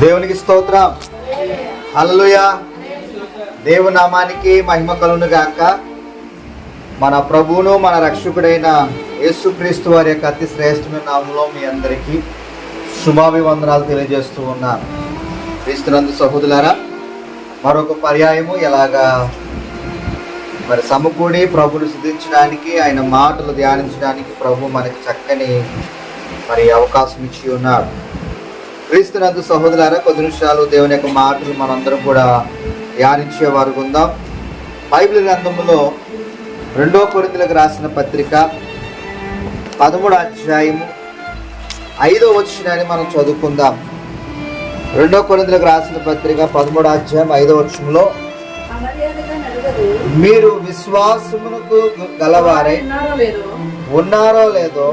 దేవునికి స్తోత్రం. హల్లెలూయా. దేవునామానికి మహిమ కలును గాక. మన ప్రభువును మన రక్షకుడైన యేసుక్రీస్తు వారి యొక్క అతి శ్రేష్టమైన నామంలో మీ అందరికీ శుభాభివందనాలు తెలియజేస్తూ ఉన్నాను. క్రీస్తునందు సహోదరులారా మరొక పర్యాయము ఎలాగా మరి సమకూడి ప్రభుని సిద్ధించడానికి ఆయన మాటలు ధ్యానించడానికి ప్రభు మనకి చక్కని మరి అవకాశం ఇచ్చి ఉన్నాడు. క్రీస్తునందు సహోదరులారా కొద్ది నిమిషాలు దేవుని యొక్క మాటలు మనందరం కూడా ధ్యానించే వారు ఉందాం బైబిల్ గ్రంథములో రెండో కొరింతలకు రాసిన పత్రిక పదమూడు అధ్యాయము ఐదో వచ్చినాన్ని మనం చదువుకుందాం రెండో కొరింతలకు రాసిన పత్రిక పదమూడు అధ్యాయం ఐదో వచ్చంలో. మీరు విశ్వాసమునకు గలవారై ఉన్నారో లేదో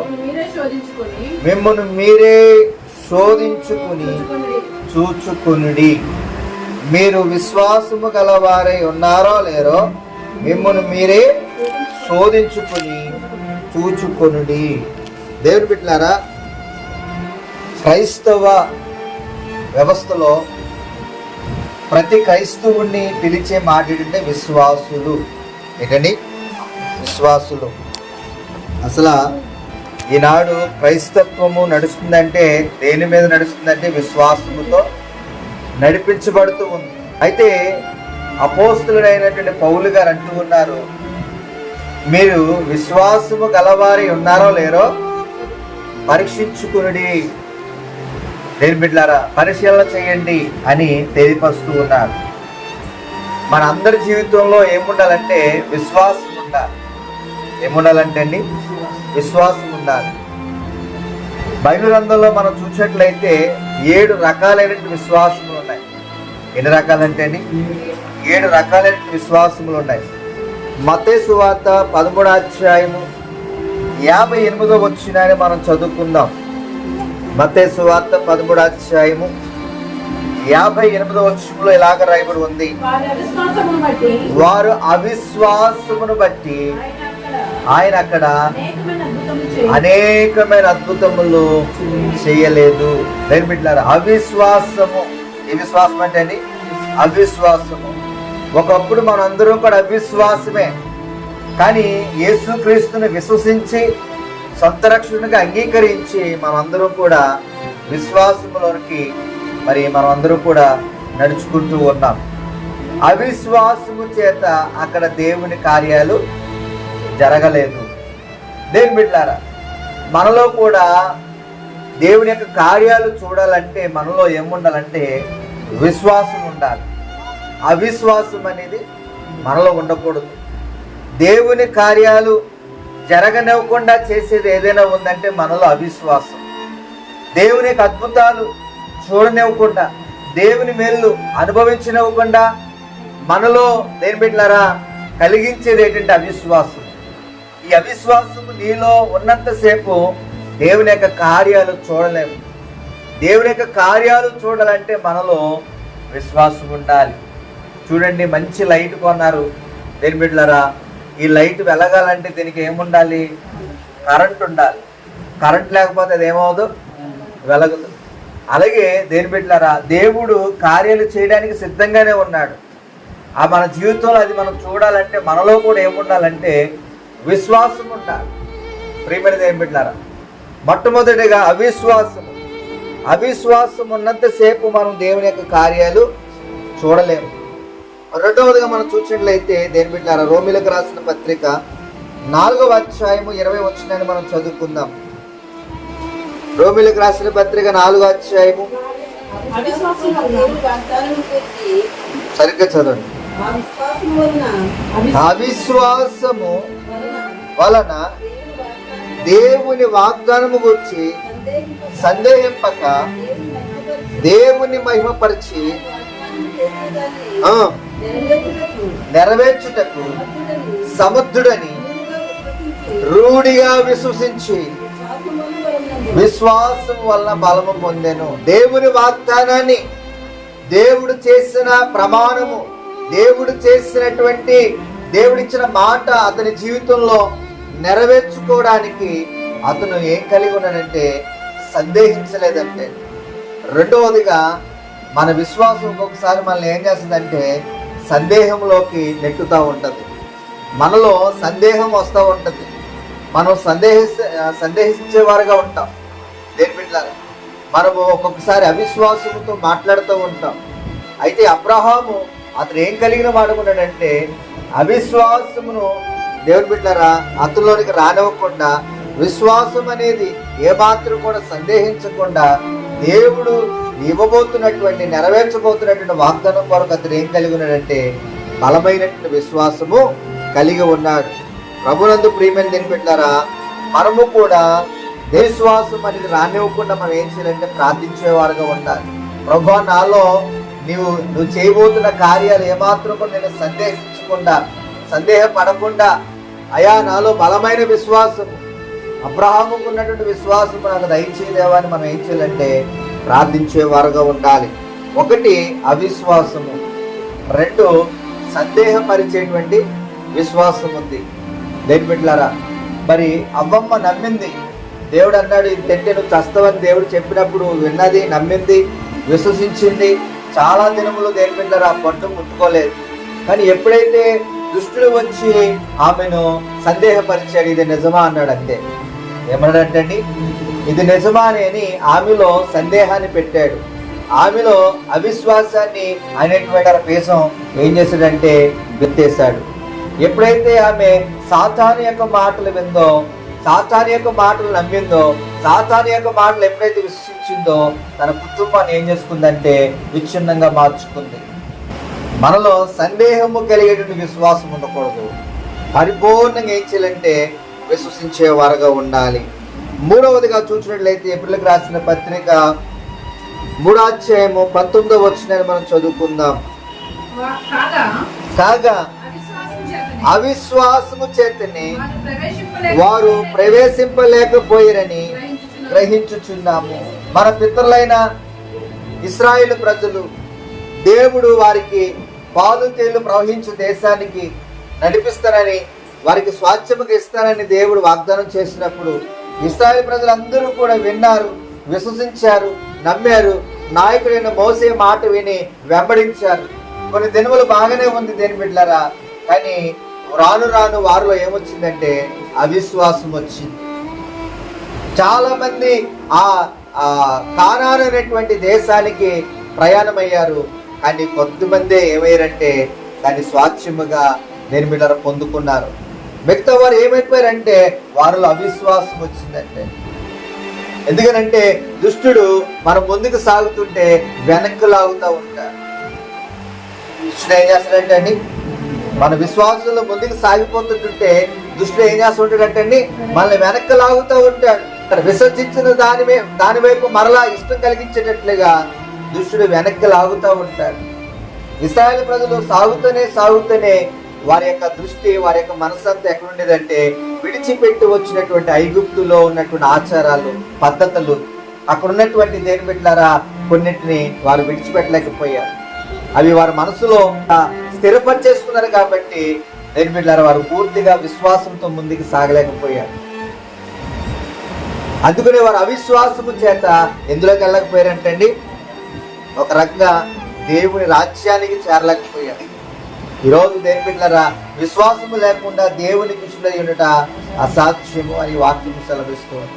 మిమ్మల్ని మీరే శోధించుకుని చూచుకునుడి. మీరు విశ్వాసము గలవారై ఉన్నారో లేరో మిమ్మల్ని మీరే శోధించుకుని చూచుకొనుడి. దేవుని బిడ్డలారా క్రైస్తవ వ్యవస్థలో ప్రతి క్రైస్తవుణ్ణి పిలిచే మాట ఏంటంటే విశ్వాసులు. ఏంటండి? విశ్వాసులు. అసలు ఈనాడు క్రైస్తత్వము నడుస్తుందంటే దేని మీద నడుస్తుందంటే విశ్వాసముతో నడిపించబడుతూ ఉంది. అయితే అపోస్తుడైనటువంటి పౌలు గారు అంటూ ఉన్నారు మీరు విశ్వాసము గలవారి ఉన్నారో లేరో పరీక్షించుకుని దేని బిడ్డారా పరిశీలన చేయండి అని తెలియపరుస్తూ ఉన్నారు. మన అందరి జీవితంలో ఏముండాలంటే విశ్వాసం ఉండాలి ఏముండాలంటే అండి విశ్వాసం ఉండాలి. బైబిల్ గ్రంథంలో మనం చూసినట్లయితే ఏడు రకాలైన విశ్వాసములు ఉన్నాయి. ఎన్ని రకాలంటే అండి? ఏడు రకాలైన విశ్వాసములు ఉన్నాయి. మతే సువార్త పదమూడు అధ్యాయము యాభై ఎనిమిదో వచ్చినాయని మనం చదువుకుందాం. మతే సువార్త పదమూడు అధ్యాయము యాభై ఎనిమిదో వచ్చంలో ఇలాగ రాయబడి ఉంది? వారు అవిశ్వాసమును బట్టి ఆయన అక్కడ అనేకమైన అద్భుతములు చేయలేదు. నేను బిడ్డారు అవిశ్వాసము. ఏ విశ్వాసం అంటే అండి? అవిశ్వాసము. ఒకప్పుడు మనందరం కూడా అవిశ్వాసమే. కానీ యేసుక్రీస్తుని విశ్వసించి సొంత రక్షణగా అంగీకరించి మనందరం కూడా విశ్వాసములోనికి మరి మనమందరం కూడా నడుచుకుంటూ ఉన్నాం. అవిశ్వాసము చేత అక్కడ దేవుని కార్యాలు జరగలేదు. దేని బిడ్డారా మనలో కూడా దేవుని యొక్క కార్యాలు చూడాలంటే మనలో ఏముండాలంటే విశ్వాసం ఉండాలి. అవిశ్వాసం అనేది మనలో ఉండకూడదు. దేవుని కార్యాలు జరగనివ్వకుండా చేసేది ఏదైనా ఉందంటే మనలో అవిశ్వాసం. దేవుని యొక్క అద్భుతాలు చూడనివ్వకుండా దేవుని మేలు అనుభవించనివ్వకుండా మనలో దేని బిడ్డలారా కలిగించేది ఏంటంటే అవిశ్వాసం. ఈ అవిశ్వాసము నీలో ఉన్నంతసేపు దేవుని యొక్క కార్యాలు చూడలేము. దేవుని యొక్క కార్యాలు చూడాలంటే మనలో విశ్వాసం ఉండాలి. చూడండి మంచి లైట్ కొన్నారు. దేని బిడ్డలరా ఈ లైట్ వెలగాలంటే దీనికి ఏముండాలి? కరెంట్ ఉండాలి. కరెంట్ లేకపోతే అది ఏమవుదు వెలగదు. అలాగే దేని బిడ్డలరా దేవుడు కార్యాలు చేయడానికి సిద్ధంగానే ఉన్నాడు. ఆ మన జీవితంలో అది మనం చూడాలంటే మనలో కూడా ఏముండాలంటే విశ్వాసం ఉండాలి ప్రియమైన దేని బిడ్డారా మొట్టమొదటిగా అవిశ్వాసం అవిశ్వాసం ఉన్నంతసేపు మనం దేవుని యొక్క కార్యాలు చూడలేము. రెండవదిగా మనం చూసినట్లయితే దేని బిడ్డారా రోమిలకు రాసిన పత్రిక నాలుగవ అధ్యాయము ఇరవై వచ్చిందని మనం చదువుకుందాం. రోమిలకు రాసిన పత్రిక నాలుగో అధ్యాయము. సరిగ్గా చదవండి. అవిశ్వాసము వలన దేవుని వాగ్దానం వాగ్దానము గురించి సందేహింపక దేవుని మహిమపరిచి నెరవేర్చుటకు సముద్రుడని రూఢిగా విశ్వసించి విశ్వాసం వలన బలము పొందాను. దేవుని వాగ్దానాన్ని దేవుడు చేసిన ప్రమాణము దేవుడు చేసినటువంటి దేవుడిచ్చిన మాట అతని జీవితంలో నెరవేర్చుకోవడానికి అతను ఏం కలిగి ఉన్నాడంటే సందేహించలేదంటే. రెండవదిగా మన విశ్వాసం ఒక్కొక్కసారి మనల్ని ఏం చేస్తుందంటే సందేహంలోకి నెట్టుతూ ఉంటుంది. మనలో సందేహం వస్తూ ఉంటుంది. మనం సందేహిస్తే సందేహించేవారుగా ఉంటాం. దేని మనము ఒక్కొక్కసారి అవిశ్వాసంతో మాట్లాడుతూ ఉంటాం. అయితే అబ్రహాము అతను ఏం కలిగిన వాడుకున్నాడంటే అవిశ్వాసమును దేవుని బిడ్డరా అతనిలోనికి రానివ్వకుండా విశ్వాసం అనేది ఏమాత్రం కూడా సందేహించకుండా దేవుడు ఇవ్వబోతున్నటువంటి నెరవేర్చబోతున్నటువంటి వాగ్దానం కొరకు అతను ఏం కలిగి ఉన్నాడంటే బలమైనటువంటి విశ్వాసము కలిగి ఉన్నాడు. ప్రభునందు ప్రియమైన దేని పెట్టారా మనము కూడా విశ్వాసం అనేది రానివ్వకుండా మనం ఏం చేయాలంటే ప్రార్థించేవారుగా ఉండాలి. ప్రభు నాలో నీవు నువ్వు చేయబోతున్న కార్యాలు ఏమాత్రం కూడా నేను సందేహించకుండా సందేహపడకుండా అయా నాలో బలమైన విశ్వాసం అబ్రహాముకు ఉన్నటువంటి విశ్వాసం నాకు దయచేదేవాన్ని అని మనం ఏం చేయాలంటే ప్రార్థించేవారుగా ఉండాలి. ఒకటి అవిశ్వాసము. రెండు సందేహపరిచేటువంటి విశ్వాసం ఉంది. దేని మరి అవ్వమ్మ నమ్మింది. దేవుడు అన్నాడు ఇది తింటే నువ్వు చస్తావని దేవుడు చెప్పినప్పుడు విన్నది నమ్మింది విశ్వసించింది. చాలా దినములు దేని పట్టు ఆ పంట ముట్టుకోలేదు. కానీ ఎప్పుడైతే దుష్టుడు వచ్చి ఆమెను సందేహపరిచాడు ఇది నిజమా అన్నాడు అంతే. ఏమన్నాడంటండి? ఇది నిజమా అని ఆమెలో సందేహాన్ని పెట్టాడు. ఆమెలో అవిశ్వాసాన్ని అనేటువంటి పేసం ఏం చేశాడంటే గుర్తేశాడు ఎప్పుడైతే ఆమె సాతాను యొక్క మాటలు విందో సాతాను యొక్క మాటలు నమ్మిందో సాతాను యొక్క మాటలు ఎప్పుడైతే విశ్వసించిందో తన కుటుంబాన్ని ఏం చేసుకుందంటే విచ్ఛిన్నంగా మార్చుకుంది. మనలో సందేహము కలిగేటువంటి విశ్వాసం ఉండకూడదు. పరిపూర్ణంగా ఏం చేయాలంటే విశ్వసించే వారుగా ఉండాలి. మూడవదిగా చూసినట్లయితే ఏప్రిల్కి రాసిన పత్రిక మూడో అధ్యాయము పంతొమ్మిదో వచ్చిన మనం చదువుకుందాం. కాగా అవిశ్వాసము చేతనే వారు ప్రవేశింపలేక- వారు ప్రవేశింపలేకపోయిరని. గ్రహించుచున్నాము. మన పితరులైన ఇస్రాయేల్ ప్రజలు దేవుడు వారికి పాలు తేళ్ళు ప్రవహించు దేశానికి నడిపిస్తారని వారికి స్వాచ్ఛముగా ఇస్తారని దేవుడు వాగ్దానం చేసినప్పుడు ఇస్రాయల్ ప్రజలందరూ కూడా విన్నారు విశ్వసించారు నమ్మారు. నాయకుడైన మోసే మాట విని వెంబడించారు. కొన్ని దినములు బాగానే ఉంది దేని బిడ్డలారా కానీ రాను రాను వారిలో ఏమొచ్చిందంటే అవిశ్వాసం వచ్చింది. చాలా మంది ఆ ఆ కానాను అనేటువంటి దేశానికి ప్రయాణమయ్యారు. కానీ కొంతమందే ఏమయ్యారంటే దాన్ని స్వాచ్ఛముగా నిర్మిలర పొందుకున్నారు. మిగతా వారు ఏమైపోయారంటే వారిలో అవిశ్వాసం వచ్చిందంటే. ఎందుకనంటే దుష్టుడు మనం ముందుకు సాగుతుంటే వెనక్కి లాగుతూ ఉంటాడు. దుష్టుడు ఏం చేస్తాడంటే అండి మన విశ్వాసంలో ముందుకు సాగిపోతుంటుంటే దుష్టుడు ఏం చేస్తుంటాడంటే అండి మనల్ని వెనక్కి లాగుతూ ఉంటాడు విసర్జించిన దాని వై- దాని వైపు మరలా ఇష్టం కలిగించేటట్లుగా దుష్టుడు వెనక్కి లాగుతూ ఉంటాడు. ఇస్రాయల్ ప్రజలు సాగుతూనే సాగుతూనే వారి యొక్క దృష్టి వారి యొక్క మనసంతా ఎక్కడుండేదంటే విడిచిపెట్టి వచ్చినటువంటి ఐగుప్తులో ఉన్నటువంటి ఆచారాలు పద్ధతులు. అక్కడ ఉన్నటువంటి దేని పెట్టారా కొన్నిటిని వారు విడిచిపెట్టలేకపోయారు. అవి వారి మనసులో స్థిరపరిచేసుకున్నారు కాబట్టి దేని పెట్టారా వారు పూర్తిగా విశ్వాసంతో ముందుకు సాగలేకపోయారు. అందుకనే వారు అవిశ్వాసము చేత ఎందులోకి వెళ్ళకపోయారంటండి ఒక రకంగా దేవుని రాజ్యానికి చేరలేకపోయాడు. ఈరోజు దేని బిడ్డలారా విశ్వాసము లేకుండా దేవునికి ఇష్టం ఉండట అసాధ్యము అని వాక్యం సెలవిస్తుంది.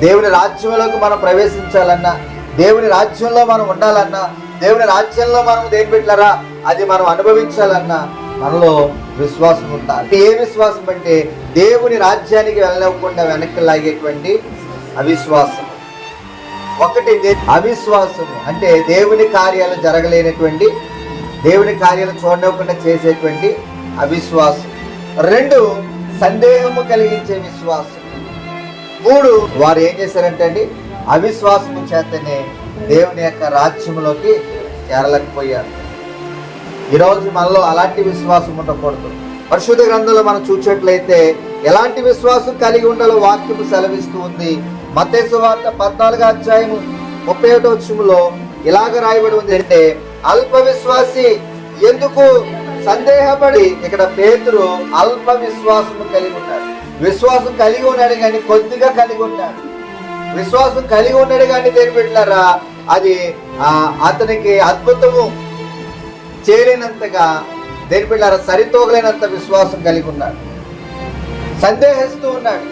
దేవుని రాజ్యంలోకి మనం ప్రవేశించాలన్నా దేవుని రాజ్యంలో మనం ఉండాలన్నా దేవుని రాజ్యంలో మనం దేని బిడ్డలారా అది మనం అనుభవించాలన్నా మనలో విశ్వాసం ఉండాలి. ఏ విశ్వాసం అంటే దేవుని రాజ్యానికి వెళ్ళకుండా వెనక్కి లాగేటువంటి అవిశ్వాసం. ఒకటి అవిశ్వాసము. అంటే దేవుని కార్యాలు జరగలేనటువంటి దేవుని కార్యాలు చూడకుండా చేసేటువంటి అవిశ్వాసం. రెండు సందేహము కలిగించే విశ్వాసం. మూడు వారు ఏం చేశారంటే అండి అవిశ్వాసము చేతనే దేవుని యొక్క రాజ్యంలోకి చేరలేకపోయారు. ఈరోజు మనలో అలాంటి విశ్వాసం ఉండకూడదు. పరిశుద్ధ గ్రంథంలో మనం చూసినట్లయితే ఎలాంటి విశ్వాసం కలిగి ఉండాలో వాక్యము సెలవిస్తూ ఉంది. మత్తేసు వార్త పద్నాలుగు అధ్యాయము ముప్పై ఒకటో వచ్చుములో ఇలాగ రాయబడి ఉంది అంటే అల్ప విశ్వాసి ఎందుకు సందేహపడి ఇక్కడ పేతురు అల్ప విశ్వాసము కలిగి ఉన్నాడు. విశ్వాసం కలిగి ఉన్నాడు కానీ కొద్దిగా కలిగి ఉన్నాడు. విశ్వాసం కలిగి ఉన్నాడు కానీ దేని పెట్టారా అది అతనికి అద్భుతము చేరినంతగా దేని పిల్లల సరితోగలేనంత విశ్వాసం కలిగి ఉన్నాడు. సందేహిస్తూ ఉన్నాడు.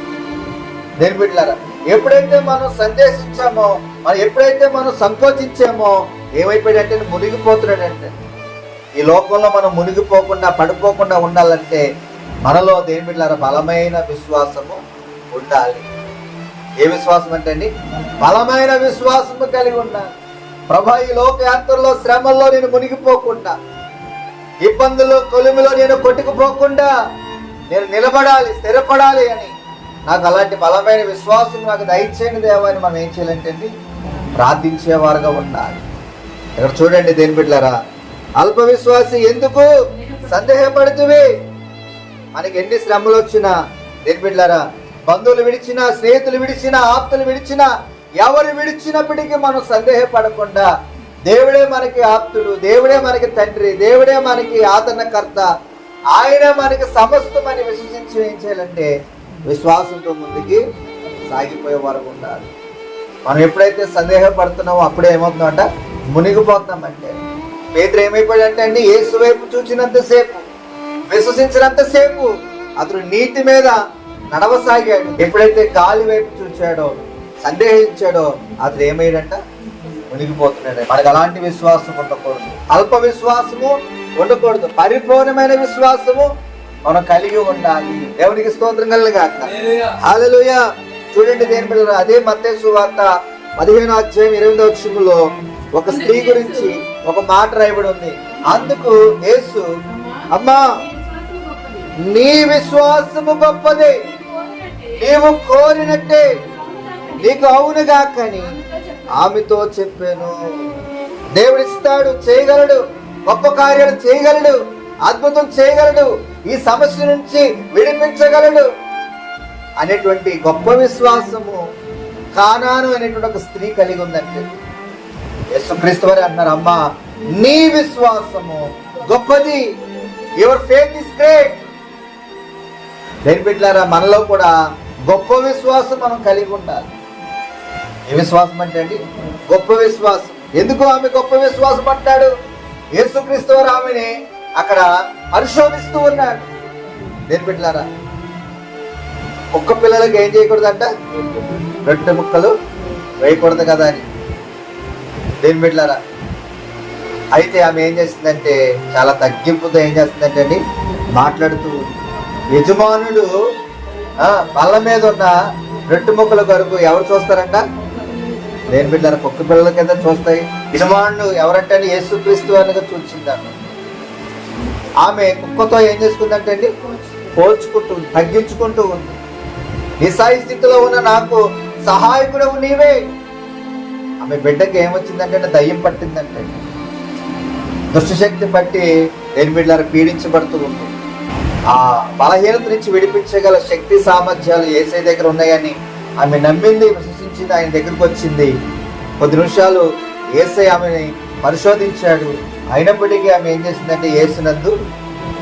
దేని బిడ్డలారా ఎప్పుడైతే మనం సందేశించామో మనం ఎప్పుడైతే మనం సంకోచించామో ఏమైపోయాడంటే మునిగిపోతున్నాడంటే. ఈ లోకంలో మనం మునిగిపోకుండా పడిపోకుండా ఉండాలంటే మనలో దేని బలమైన విశ్వాసము ఉండాలి. ఏ విశ్వాసం అంటే అండి? బలమైన విశ్వాసము కలిగి ఉండాలి. ప్రభా ఈ లోకయాత్రలో శ్రమల్లో నేను మునిగిపోకుండా ఇబ్బందులు కొలుములో నేను కొట్టుకుపోకుండా నేను నిలబడాలి స్థిరపడాలి అని నాకు అలాంటి బలమైన విశ్వాసం నాకు దయచేయండి దేవాన్ని మనం ఏం చేయాలంటే అండి ప్రార్థించేవారుగా ఉండాలి. ఇక్కడ చూడండి దేని బిడ్డలారా అల్ప విశ్వాసి ఎందుకు సందేహపడుతువి? మనకి ఎన్ని శ్రమలు వచ్చినా దేని బిడ్డలారా బంధువులు విడిచినా స్నేహితులు విడిచినా ఆప్తులు విడిచినా ఎవరు విడిచినప్పటికీ మనం సందేహపడకుండా దేవుడే మనకి ఆప్తుడు దేవుడే మనకి తండ్రి దేవుడే మనకి ఆదరణకర్త ఆయన మనకి సమస్తమని విశ్వసించి ఏం చేయాలంటే విశ్వాసంతో ముందుకి సాగిపోయే వరకు ఉండాలి మనం ఎప్పుడైతే సందేహపడుతున్నామో అప్పుడే ఏమవుతుందంట? మునిగిపోతున్నామంటే పేదరు ఏమైపోయాడంటే అండి? ఏసు వైపు చూచినంతసేపు విశ్వసించినంతసేపు అతడు నీటి మీద నడవసాగాడు. ఎప్పుడైతే గాలి వైపు చూచాడో సందేహించాడో అతడు ఏమయ్యాడంట? మునిగిపోతున్నాడు మనకు అలాంటి విశ్వాసం ఉండకూడదు. అల్ప విశ్వాసము ఉండకూడదు. పరిపూర్ణమైన విశ్వాసము మనం కలిగి ఉండాలి. దేవునికి స్తోత్రం కలగాక హల్లెలూయ. చూడండి దేని పిల్లలు అదే మత్తేసు వార్త పదిహేను అధ్యాయం ఎనిమిదో వచ్చులో ఒక స్త్రీ గురించి ఒక మాట రాయబడి ఉంది. అందుకు యేసు అమ్మా నీ విశ్వాసము గొప్పది. నీవు కోరినట్టే. నీకు అవునుగా కానీ ఆమెతో చెప్పాను. దేవుడిస్తాడు చేయగలడు. గొప్ప కార్యాలు చేయగలడు. అద్భుతం చేయగలడు. ఈ సమస్య నుంచి విడిపించగలడు అనేటువంటి గొప్ప విశ్వాసము కానాను అనేటువంటి ఒక స్త్రీ కలిగి ఉందంటే యేసుక్రీస్తు వారు అన్నారు అమ్మ నీ విశ్వాసము గొప్పది. యువర్ ఫేత్ ఇస్ గ్రేట్ దేని బిడ్డారా మనలో కూడా గొప్ప విశ్వాసం మనం కలిగి ఉండాలి. ఏ విశ్వాసం అంటే అండి? గొప్ప విశ్వాసం. ఎందుకు ఆమె గొప్ప విశ్వాసం అంటాడు యేసుక్రీస్తు వారు ఆమెని అక్కడ పరిశోధిస్తూ ఉన్నాడు. దేని పెట్టారా ఒక్క పిల్లలకి ఏం చేయకూడదంట? రెండు ముక్కలు వేయకూడదు కదా అని. దేని బిడ్లారా అయితే ఆమె ఏం చేస్తుందంటే చాలా తగ్గింపుతో ఏం చేస్తుందంటే అండి మాట్లాడుతూ యజమానుడు బల్ల మీద ఉన్న రెట్టు ముక్కల కొరకు ఎవరు చూస్తారంట? దేని బిడ్డలారా? కుక్క పిల్లల కింద చూస్తాయి. యజమానుడు ఎవరంటే ఏ యేసుక్రీస్తు అనగా చూసిందాను ఆమె కుక్కతో ఏం చేసుకుందంటే అండి పోల్చుకుంటూ ఉంది, తగ్గించుకుంటూ ఉంది. నిస్సాయి స్థితిలో ఉన్న నాకు సహాయకుడు నీవే. ఆమె బిడ్డకి ఏమొచ్చిందంటే దయ్యం పట్టిందంటే దుష్టశక్తి పట్టి దేని పీడించబడుతూ ఉంది. ఆ బలహీనత నుంచి విడిపించగల శక్తి సామర్థ్యాలు ఏసై దగ్గర ఉన్నాయని ఆమె నమ్మింది విశ్వసించింది ఆయన దగ్గరకు వచ్చింది. కొద్ది నిమిషాలు ఏసై ఆమెని పరిశోధించాడు. అయినప్పటికీ ఆమె ఏం చేసిందంటే ఏసునందు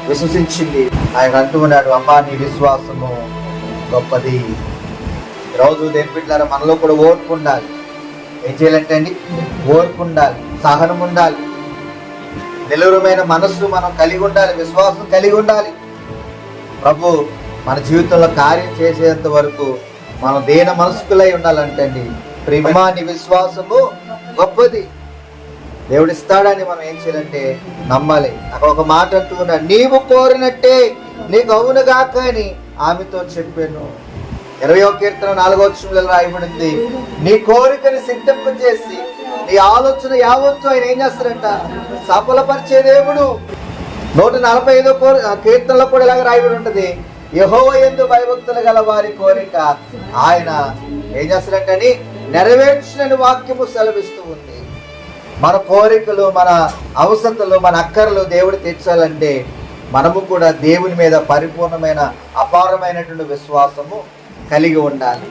విశ్వసించింది. ఆయన అంటున్నాడు అమ్మా నీ విశ్వాసము గొప్పది. రోజు దేని మనలో కూడా ఓర్పు ఉండాలి. ఏం చేయాలంటే అండి ఓర్పు ఉండాలి సహనం ఉండాలి. నిలువరమైన మనస్సు మనం కలిగి ఉండాలి విశ్వాసం కలిగి ఉండాలి. ప్రభు మన జీవితంలో కార్యం చేసేంత వరకు మనం దేన మనస్కులై ఉండాలంటే అండి ప్రేమ నీ విశ్వాసము గొప్పది. దేవుడిస్తాడని మనం ఏం చేయాలంటే నమ్మాలి. నాకు ఒక మాట అంటున్నా నీవు కోరినట్టే నీకు అవునుగా అని ఆమెతో చెప్పాను. ఇరవై ఒక కీర్తన నాలుగో వచ్చంలో రాయబడింది నీ కోరికని సిద్ధింపు చేసి నీ ఆలోచన యావత్తు ఆయన ఏం చేస్తారంట సఫలపరిచే దేవుడు. నూట నలభై ఐదో కోరి కీర్తనలో కూడా ఇలాగ రాయబడి ఉంటుంది యహోవ ఎందు భయభక్తులు గల వారి కోరిక ఆయన ఏం చేస్తారంటని నెరవేర్చిన వాక్యము సెలవిస్తూ ఉంది. మన కోరికలు మన అవసరతలు మన అక్కర్లు దేవుడు తీర్చాలంటే మనము కూడా దేవుని మీద పరిపూర్ణమైన అపారమైనటువంటి విశ్వాసము కలిగి ఉండాలి.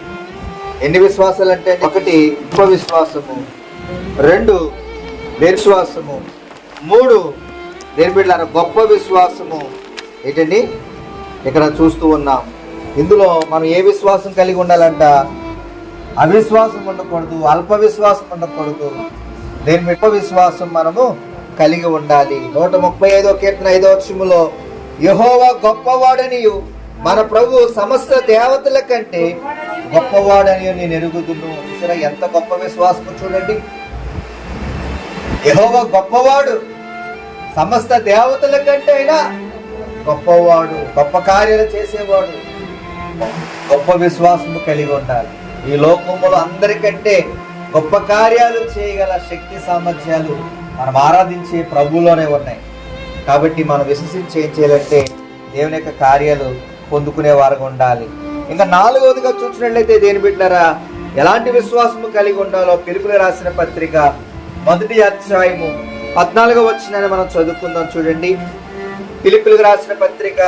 ఎన్ని విశ్వాసాలు అంటే ఒకటి ఉప విశ్వాసము. రెండు విశ్వాసము మూడు దేని గొప్ప విశ్వాసము. ఏంటండి? ఇక్కడ చూస్తూ ఉన్నాం. ఇందులో మనం ఏ విశ్వాసం కలిగి ఉండాలంట? అవిశ్వాసం ఉండకూడదు అల్ప విశ్వాసం ఉండకూడదు. దీని మిప్ప విశ్వాసం మనము కలిగి ఉండాలి? నూట ముప్పై ఐదో కీర్తన ఐదో వర్షములో యహోవా గొప్పవాడనియు మన ప్రభు సమస్త దేవతల కంటే గొప్పవాడని నేను ఎరుగుదును చూసారా ఎంత గొప్ప విశ్వాసం చూడండి. యహోవ గొప్పవాడు సమస్త దేవతల కంటే అయినా గొప్పవాడు గొప్ప కార్యాలు చేసేవాడు. గొప్ప విశ్వాసము కలిగి ఉండాలి. ఈ లోకములో అందరికంటే గొప్ప కార్యాలు చేయగల శక్తి సామర్థ్యాలు మనం ఆరాధించే ప్రభువులోనే ఉన్నాయి. కాబట్టి మనం విశ్వసించి ఏం చేయాలంటే దేవుని యొక్క కార్యాలు పొందుకునే వారుగా ఉండాలి. ఇంకా నాలుగవదిగా చూసినట్లయితే దేని బిడ్డారా ఎలాంటి విశ్వాసము కలిగి ఉండాలో పిలుపులు రాసిన పత్రిక మొదటి అధ్యాయము పద్నాలుగో వచ్చిందని మనం చదువుకుందాం చూడండి. పిలుపులకు రాసిన పత్రిక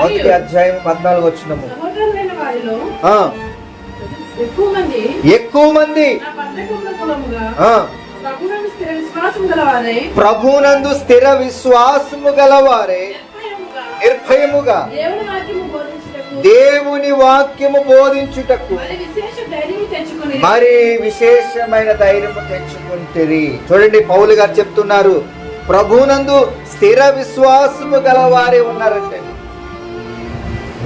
మొదటి అధ్యాయం పద్నాలుగు వచ్చినము ఎక్కువ మంది ప్రభువునందు స్థిర విశ్వాసము గలవారే. నిర్భయముగా. దేవుని వాక్యము బోధించుటకు. మరి విశేషమైన ధైర్యము తెచ్చుకుంటుంది చూడండి పౌలు గారు చెప్తున్నారు ప్రభువునందు స్థిర విశ్వాసము గలవారే ఉన్నారంటే.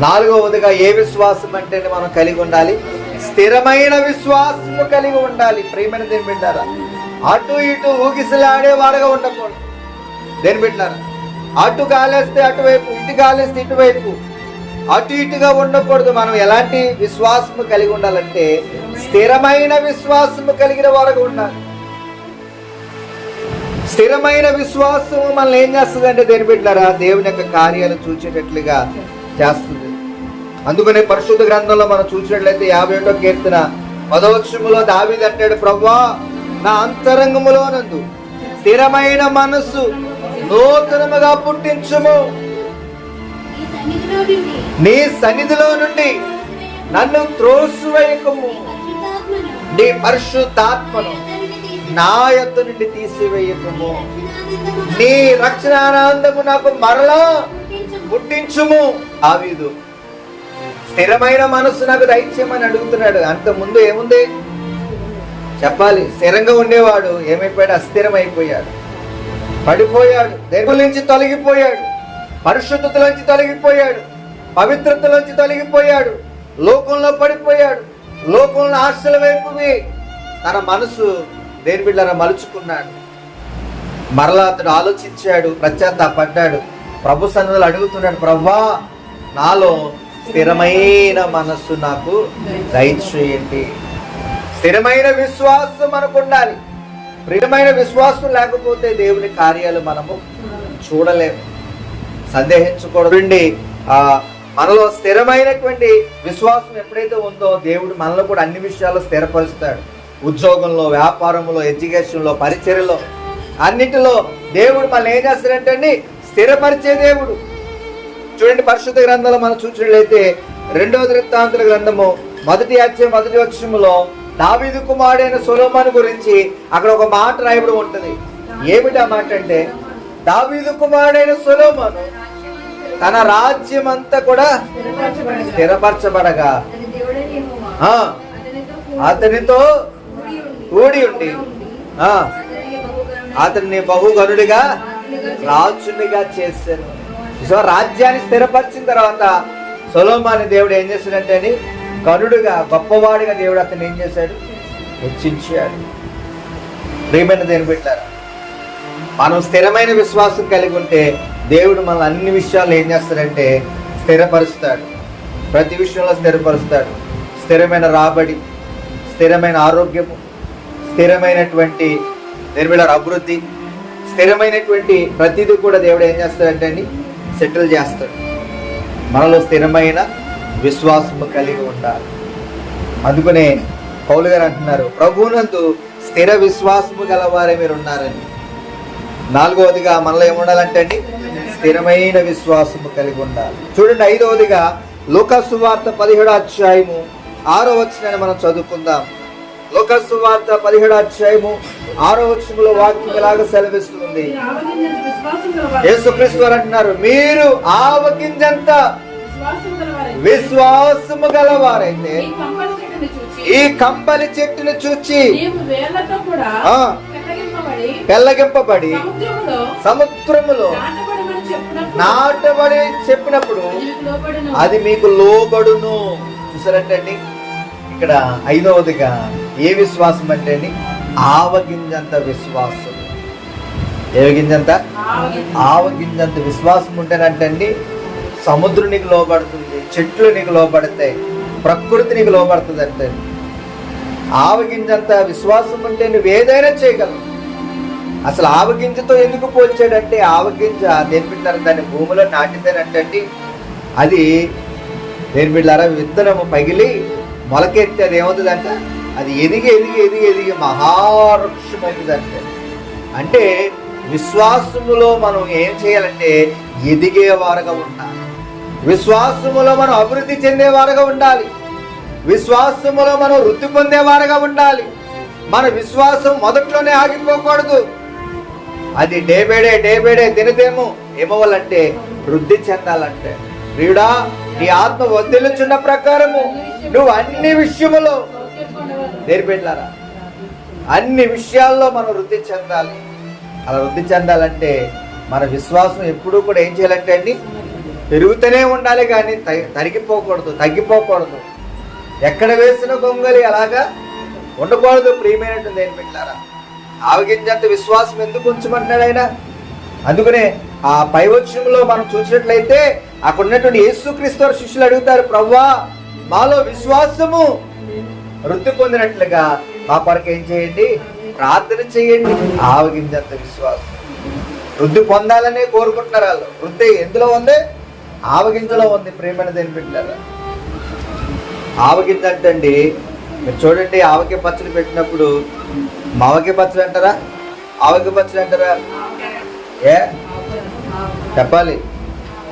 నాలుగవదిగా ఏ విశ్వాసం అంటే మనం కలిగి ఉండాలి? స్థిరమైన విశ్వాసము కలిగి ఉండాలి. ప్రియమైన దేని బిడ్డారా అటు ఇటు ఊగిసలాడే వారుగా ఉండకూడదు. దేని బిడ్డారా అటు కాలేస్తే అటువైపు ఇటు కాలేస్తే ఇటువైపు అటు ఇటుగా ఉండకూడదు. మనం ఎలాంటి విశ్వాసము కలిగి ఉండాలంటే స్థిరమైన విశ్వాసము కలిగిన వారుగా ఉండాలి. స్థిరమైన విశ్వాసము మనల్ని ఏం చేస్తుంది అంటే దేని బిడ్డారా దేవుని యొక్క కార్యాలు చూచేటట్లుగా చేస్తుంది. అందుకనే పరిశుద్ధ గ్రంథంలో మనం చూసినట్లయితే యాభై ఒకటో కీర్తన పదవక్షములో దావిది అంటాడు ప్రభా నా అంతరంగములో నందు స్థిరమైన మనస్సు నూతనముగా పుట్టించుము. నీ సన్నిధిలో నుండి నన్ను త్రోసివేయకము నీ పరిశుద్ధాత్మను నా ఎత్తు నుండి తీసివేయకము నీ రక్షణ ఆనందము నాకు మరలా పుట్టించుము. ఆవిదు స్థిరమైన మనస్సు నాకు దైత్యమని అడుగుతున్నాడు. అంత ముందు ఏముంది? చెప్పాలి. స్థిరంగా ఉండేవాడు ఏమైపోయాడు? అస్థిరమైపోయాడు. పడిపోయాడు. దేవుల నుంచి తొలగిపోయాడు. పరిశుద్ధతలోంచి తొలగిపోయాడు. పవిత్రతలోంచి తొలగిపోయాడు. లోకంలో పడిపోయాడు. లోకంలో ఆశల వైపు తన మనసు దేని బిడ్డరా మలుచుకున్నాడు. మరలా అతడు ఆలోచించాడు పశ్చాత్తాపడ్డాడు ప్రభు సన్నిధులు అడుగుతున్నాడు ప్రభా నాలో స్థిరమైన మనస్సు నాకు దయచేయండి స్థిరమైన విశ్వాసం మనకు ఉండాలి. ప్రియమైన విశ్వాసం లేకపోతే దేవుని కార్యాలు మనము చూడలేము. సందేహించకూడదు ఆ మనలో స్థిరమైనటువంటి విశ్వాసం ఎప్పుడైతే ఉందో దేవుడు మనలో కూడా అన్ని విషయాల్లో స్థిరపరుస్తాడు. ఉద్యోగంలో వ్యాపారంలో ఎడ్యుకేషన్లో పరిచర్లో అన్నిటిలో దేవుడు మనల్ని ఏం చేస్తాడంటే అండి స్థిరపరిచే దేవుడు. చూడండి పరిశుద్ధ గ్రంథంలో మనం చూసినట్లయితే రెండవ వృత్తాంతుల గ్రంథము మొదటి అధ్యాయం మొదటి వక్షములో దావీదు కుమారుడైన సొలోమాను గురించి అక్కడ ఒక మాట రాయబడి ఉంటుంది. ఏమిటి ఆ మాట అంటే దావీదు కుమారుడైన సొలోమాను తన రాజ్యం అంతా కూడా స్థిరపరచబడగా. ఆ, అతనితో కూడి ఉండి అతన్ని బహుగనుడిగా రాజునిగా చేశాను. సో రాజ్యాన్ని స్థిరపరిచిన తర్వాత సొలోమాని దేవుడు ఏం చేశాడంటే అని కరుడుగా గొప్పవాడిగా దేవుడు అతను ఏం చేశాడు? హెచ్చించాడు. ప్రియమైన దేని పెట్టారా మనం స్థిరమైన విశ్వాసం కలిగి ఉంటే దేవుడు మన అన్ని విషయాలు ఏం చేస్తాడంటే స్థిరపరుస్తాడు. ప్రతి విషయంలో స్థిరపరుస్తాడు. స్థిరమైన రాబడి స్థిరమైన ఆరోగ్యము స్థిరమైనటువంటి నిర్మిళ అభివృద్ధి స్థిరమైనటువంటి ప్రతిదీ కూడా దేవుడు ఏం చేస్తాడంటే అండి సెటిల్ చేస్తాడు. మనలో స్థిరమైన విశ్వాసము కలిగి ఉండాలి. అందుకనే పౌలు గారు అంటున్నారు ప్రభువునందు స్థిర విశ్వాసము గలవారే మీరు ఉన్నారని నాలుగవదిగా మనలో ఏముండాలంటే అండి స్థిరమైన విశ్వాసము కలిగి ఉండాలి. చూడండి ఐదవదిగా లోకసు సువార్త పదిహేడు అధ్యాయము ఆరో వచ్చిన మనం చదువుకుందాం. లోకసు వార్త పదిహేడు అధ్యాయము ఆరో వచ్చములో వాక్యం ఇలాగ సెలవిస్తుంది? యేసుక్రీస్తు వారు అంటున్నారు మీరు ఆవకింజంత విశ్వాసము గలవారైతే ఈ కంపల చెట్టుని చూచి పెళ్ళగింపబడి సముద్రములో నాటబడి చెప్పినప్పుడు అది మీకు లోబడును. అది మీకు లోబడును. చూసారంటండి? ఇక్కడ ఐదవదిగా ఏ విశ్వాసం అంటే ఆవగింజంత విశ్వాసం. ఏవగింజంత ఆవగింజ. ఆవగింజంత విశ్వాసం ఉంటేనంటండి సముద్రం నీకు లోబడుతుంది చెట్లు నీకు లోబడతాయి ప్రకృతి నీకు లోబడుతుంది అంటే ఆవగింజంత విశ్వాసం ఉంటే నువ్వు ఏదైనా చేయగలవు. అసలు ఆవగింజతో ఎందుకు పోల్చాడంటే ఆవగింజ దేని దాన్ని భూమిలో నాటితేనంటండి అది దేని విత్తనము పగిలి మొలకెత్తి అది ఏమవుతుందంట అది ఎదిగి ఎదిగి ఎదిగి ఎదిగి మహావృక్షమవుతుందంటే అంటే విశ్వాసములో మనం ఏం చేయాలంటే ఎదిగేవారుగా ఉండాలి. విశ్వాసములో మనం అభివృద్ధి చెందేవారుగా ఉండాలి. విశ్వాసములో మనం వృద్ధి పొందేవారుగా ఉండాలి. మన విశ్వాసం మొదట్లోనే ఆగిపోకూడదు. అది day by day day by day దినదేమో ఏమవ్వాలంటే వృద్ధి చెందాలంటే. ప్రియుడా నీ ఆత్మ వదిలిచున్న ప్రకారము నువ్వు అన్ని విషయములో సౌఖ్యం నేర్పెట్లారా? అన్ని విషయాల్లో మనం వృద్ధి చెందాలి. అలా వృద్ధి చెందాలంటే మన విశ్వాసం ఎప్పుడూ కూడా ఏం చేయాలంటే అండి పెరుగుతూనే ఉండాలి కానీ తరిగిపోకూడదు తగ్గిపోకూడదు. ఎక్కడ వేసిన గొంగలి అలాగా ఉండకూడదు ప్రియమైనట్టు దేని పెట్టారా ఆవగించంత విశ్వాసం ఎందుకు ఉంచమంటున్నాడు ఆయన? అందుకనే ఆ పైవచనంలో మనం చూసినట్లయితే అక్కడ ఉన్నటువంటి యేసుక్రీస్తు శిష్యులు అడుగుతారు ప్రవ్వా మాలో విశ్వాసము వృద్ధి పొందినట్లుగా మా కొరకు ఏం చేయండి? ప్రార్థన చేయండి. ఆవగించంత విశ్వాసం. వృద్ధి పొందాలనే కోరుకుంటున్నారు వాళ్ళు. వృద్ధి ఎందులో ఉంది? ఆవగింజలో ఉంది. ప్రేమను దేని పెట్టారా? ఆవగింజ అంటండి. మీరు చూడండి ఆవకాయ పచ్చడి పెట్టినప్పుడు మావకాయ పచ్చడి అంటారా? ఆవకాయ పచ్చడి అంటారా? ఏ? చెప్పాలి.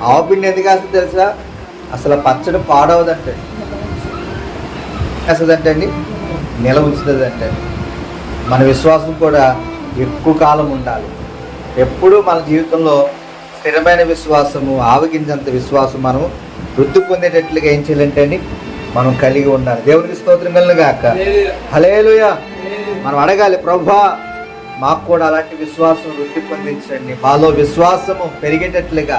ఆవు పిండి ఎందుకు వేస్తుంది తెలుసా? అసలు పచ్చడి పాడవదంటే. వేస్తుందంటే అండి నిలవ ఉంచుతుంది అంటే మన విశ్వాసం కూడా ఎక్కువ కాలం ఉండాలి. ఎప్పుడూ మన జీవితంలో స్థిరమైన విశ్వాసము ఆవగింజంత విశ్వాసం మనం వృద్ధి పొందేటట్లుగా ఏం చేయాలంటే అండి మనం కలిగి ఉండాలి. దేవునికి స్తోత్రం కలను గాక. హలేలుయ మనం అడగాలి ప్రభా మాకు కూడా అలాంటి విశ్వాసం వృద్ధి పొందించండి. మాలో విశ్వాసము పెరిగేటట్లుగా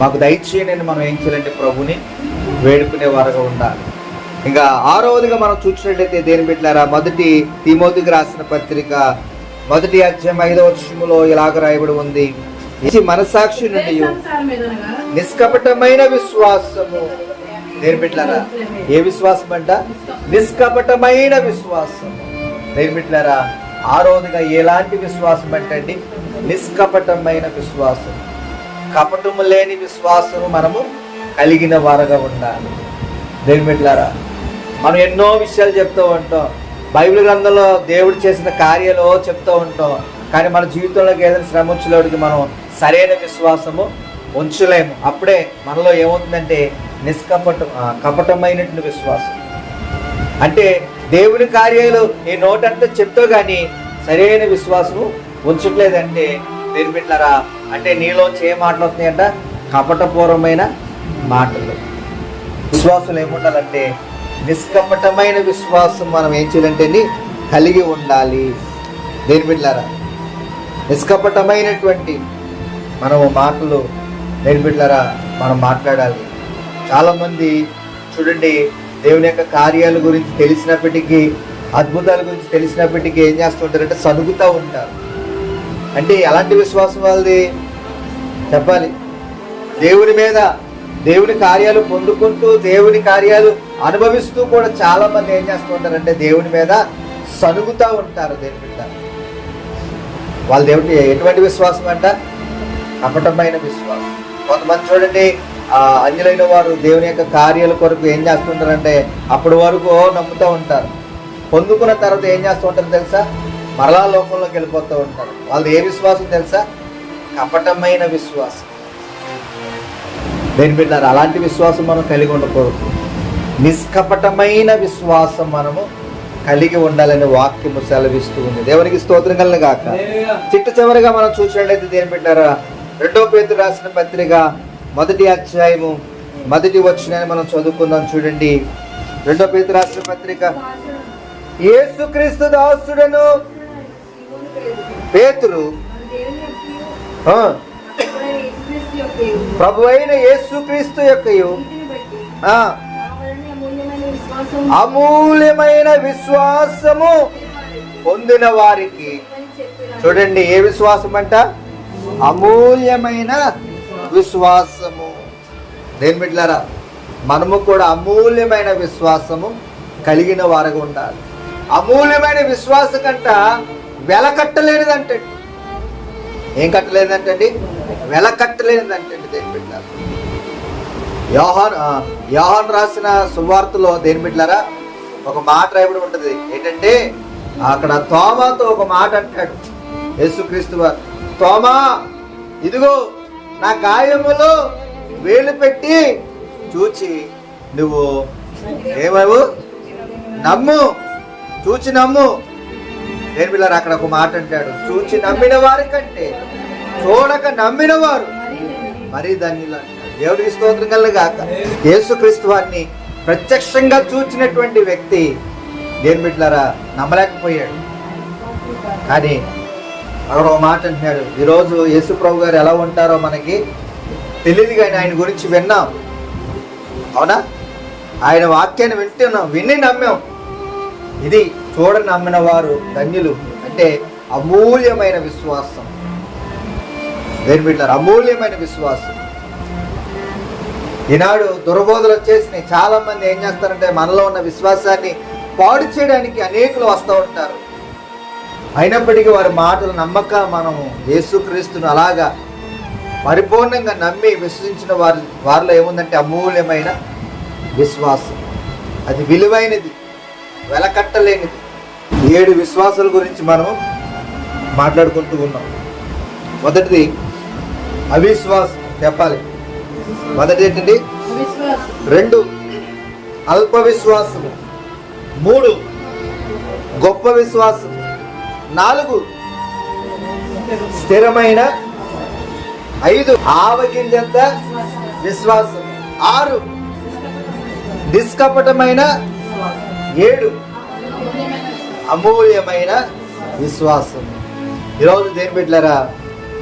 మాకు దయచేయనని మనం ఏం చేయాలంటే ప్రభుని వేడుకునే వారుగా ఉండాలి. ఇంకా ఆరవదిగా మనం చూసినట్లయితే దేని పెట్టారా మొదటి తిమోతికి రాసిన పత్రిక మొదటి అధ్యాయం ఐదవ వచనములో ఇలాగ రాయబడి ఉంది. ఇది మనసాక్షి నుండి నిష్కపటమైన విశ్వాసము. దేని పెట్టారా ఏ విశ్వాసం అంట నిష్కపటమైన విశ్వాసం దేని పెట్టారా ఆరోదిగా ఎలాంటి విశ్వాసం అంటే నిష్కపటమైన విశ్వాసం. కపటము లేని విశ్వాసం మనము కలిగిన వారుగా ఉండాలి. దేని మనం ఎన్నో విషయాలు చెప్తూ ఉంటాం. బైబిల్ గ్రంథంలో దేవుడు చేసిన కార్యాలు చెప్తూ ఉంటాం. కానీ మన జీవితంలోకి ఏదైనా శ్రమ వచ్చేలోడికి మనం సరైన విశ్వాసము ఉంచలేము. అప్పుడే మనలో ఏమవుతుందంటే నిష్కపట కపటమైనటువంటి విశ్వాసం. అంటే దేవుని కార్యాలు నీ నోటంతా చెప్తో కానీ సరైన విశ్వాసము ఉంచట్లేదంటే పేరు పెట్టారా? అంటే నీలోంచి ఏ మాటలు వస్తున్నాయంట కపటపూర్వమైన మాటలు. విశ్వాసం ఏముండాలంటే నిష్కపటమైన విశ్వాసం మనం ఏం చేయాలంటే కలిగి ఉండాలి. దేని బిడ్డారా నిష్కపటమైనటువంటి మనము మాటలు దేని బిడ్డారా మనం మాట్లాడాలి. చాలామంది చూడండి దేవుని యొక్క కార్యాల గురించి తెలిసినప్పటికీ అద్భుతాల గురించి తెలిసినప్పటికీ ఏం చేస్తుంటారంటే సనుగుతూ ఉంటారు. అంటే ఎలాంటి విశ్వాసం వాళ్ళది? చెప్పాలి. దేవుని మీద దేవుని కార్యాలు పొందుకుంటూ దేవుని కార్యాలు అనుభవిస్తూ కూడా చాలా మంది ఏం చేస్తూ ఉంటారంటే దేవుని మీద సనుగుతూ ఉంటారు దేని మీద. వాళ్ళ దేవుడి ఎటువంటి విశ్వాసం అంట? కపటమైన విశ్వాసం. కొంతమంది చూడండి అంజలైన వారు దేవుని యొక్క కార్యాల కొరకు ఏం చేస్తుంటారంటే అప్పటి వరకు నమ్ముతూ ఉంటారు. పొందుకున్న తర్వాత ఏం చేస్తూ ఉంటారు తెలుసా? మరలా లోకంలోకి వెళ్ళిపోతూ ఉంటారు. వాళ్ళది ఏ విశ్వాసం తెలుసా? కపటమైన విశ్వాసం. దేని బిడ్డారు అలాంటి విశ్వాసం మనం కలిగి ఉండకూడదు. నిష్కపటమైన విశ్వాసం మనము కలిగి ఉండాలని వాక్యము సెలవిస్తూ ఉంది. దేవునికి స్తోత్రం కలను గాక. చిట్ట చివరిగా మనం చూసినట్లయితే దేని పెట్టారా? రెండో పేరు రాసిన పత్రిక మొదటి అధ్యాయము మొదటి వచ్చినాన్ని మనం చదువుకుందాం చూడండి. రెండో పేరు రాష్ట్ర పత్రిక. యేసుక్రీస్తు దాసుడను పేతురు. ప్రభువైన యొక్కయు, ప్రభు అయిన యేసుక్రీస్తు యొక్క అమూల్యమైన విశ్వాసము పొందిన వారికి. చూడండి ఏ విశ్వాసం అంట అమూల్యమైన విశ్వాసము దేని బిడ్డారా మనము కూడా అమూల్యమైన విశ్వాసము కలిగిన వారుగా ఉండాలి. అమూల్యమైన విశ్వాసం కంట వెల కట్టలేనిదంటే. ఏం కట్టలేదంటండి వెల కట్టలేనిదంటండి దేని బిడ్డారా యోహాన్ యోహాన్ రాసిన సువార్తలో దేని బిడ్డారా ఒక మాట రాయబడి ఉంటుంది. ఏంటంటే అక్కడ తోమాతో ఒక మాట అంటాడు. యేసుక్రీస్తు వారు తోమా ఇదిగో నా గాయములో వేలు పెట్టి చూచి నువ్వు ఏమవు? నమ్ము. చూచి నమ్ము. దేని పిల్లలు అక్కడ ఒక మాట అంటాడు. చూచి నమ్మిన వారి కంటే చూడక నమ్మిన వారు మరీ ధన్యులు అంటారు దేవుడికి స్తోత్రం కలగాక. యేసుక్రీస్తు వారిని ప్రత్యక్షంగా చూచినటువంటి వ్యక్తి దేని బిడ్డలారా నమ్మలేకపోయాడు. కానీ అక్కడ ఒక మాట అంటున్నాడు. ఈరోజు యేసుప్రభు గారు ఎలా ఉంటారో మనకి తెలియదు కానీ ఆయన గురించి విన్నాం. అవునా? ఆయన వాక్యాన్ని వింటున్నాం. విని నమ్మాం. ఇది చూడ నమ్మిన వారు ధన్యులు. అంటే అమూల్యమైన విశ్వాసం. దేని బిడ్డారు అమూల్యమైన విశ్వాసం. ఈనాడు దుర్బోధలు వచ్చేసినాయి. చాలా మంది ఏం చేస్తారంటే మనలో ఉన్న విశ్వాసాన్ని పాడు చేయడానికి అనేకులు వస్తూ ఉంటారు. అయినప్పటికీ వారి మాటలు నమ్మక మనము యేసుక్రీస్తును అలాగా పరిపూర్ణంగా నమ్మి విశ్వసించిన వారి వారిలో ఏముందంటే అమూల్యమైన విశ్వాసం. అది విలువైనది వెలకట్టలేనిది. ఏడు విశ్వాసాల గురించి మనం మాట్లాడుకుంటూ ఉన్నాం. మొదటిది అవిశ్వాసం. చెప్పాలి. మొదటి ఏంటండి? రెండు అల్ప విశ్వాసము. మూడు గొప్ప విశ్వాసం. నాలుగు. స్థిరమైన ఐదు. ఆవగింజంత విశ్వాసం. ఆరు. నిష్కపటమైన ఏడు. అమూల్యమైన విశ్వాసం. ఈరోజు దేని బిడ్డలరా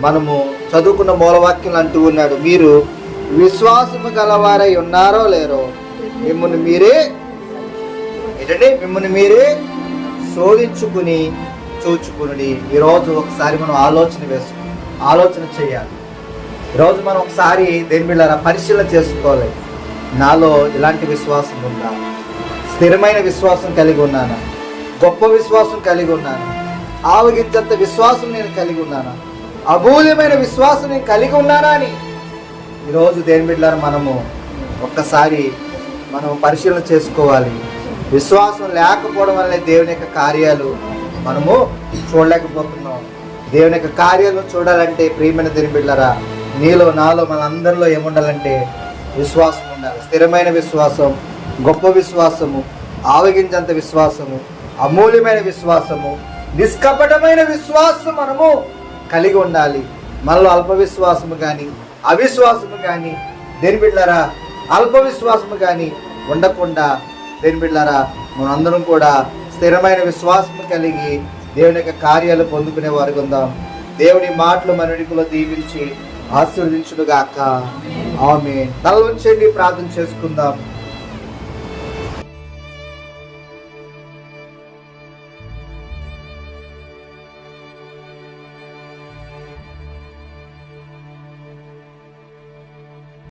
మనము చదువుకున్న మూలవాక్యం అంటూ ఉన్నాడు మీరు విశ్వాసము గలవారై ఉన్నారో లేరో మిమ్మల్ని మీరే ఏంటంటే మిమ్మల్ని మీరే శోధించుకుని చూచుకుని ఈరోజు ఒకసారి మనం ఆలోచన వేసుకుని ఆలోచన చేయాలి. ఈరోజు మనం ఒకసారి దేని బిళ్ళారా పరిశీలన చేసుకోవాలి. నాలో ఇలాంటి విశ్వాసం ఉందా? స్థిరమైన విశ్వాసం కలిగి ఉన్నానా? గొప్ప విశ్వాసం కలిగి ఉన్నాను? ఆవగించంత విశ్వాసం నేను కలిగి ఉన్నానా? అమూల్యమైన విశ్వాసం నేను కలిగి ఉన్నానా అని? ఈరోజు దేని బిడ్డలను మనము ఒక్కసారి మనం పరిశీలన చేసుకోవాలి. విశ్వాసం లేకపోవడం వల్లే దేవుని యొక్క కార్యాలు మనము చూడలేకపోతున్నాం. దేవుని యొక్క కార్యాలను చూడాలంటే ప్రియమైన దేని బిడ్డలారా నీలో నాలో మన అందరిలో ఏముండాలంటే విశ్వాసం ఉండాలి. స్థిరమైన విశ్వాసం గొప్ప విశ్వాసము ఆవగించంత విశ్వాసము అమూల్యమైన విశ్వాసము నిష్కపటమైన విశ్వాసం మనము కలిగి ఉండాలి. మనలో అల్ప విశ్వాసము కానీ అవిశ్వాసము కానీ దేని బిడ్డారా అల్ప విశ్వాసము కానీ ఉండకుండా దేని బిడ్డారా మనందరం కూడా స్థిరమైన విశ్వాసం కలిగి దేవుని యొక్క కార్యాలు పొందుకునే వారికి ఉందాం. దేవుని మాటలు మనడికులో దీవించి ఆశీర్వదించుడుగాక ఆమె తల ఉంచండి ప్రార్థన చేసుకుందాం.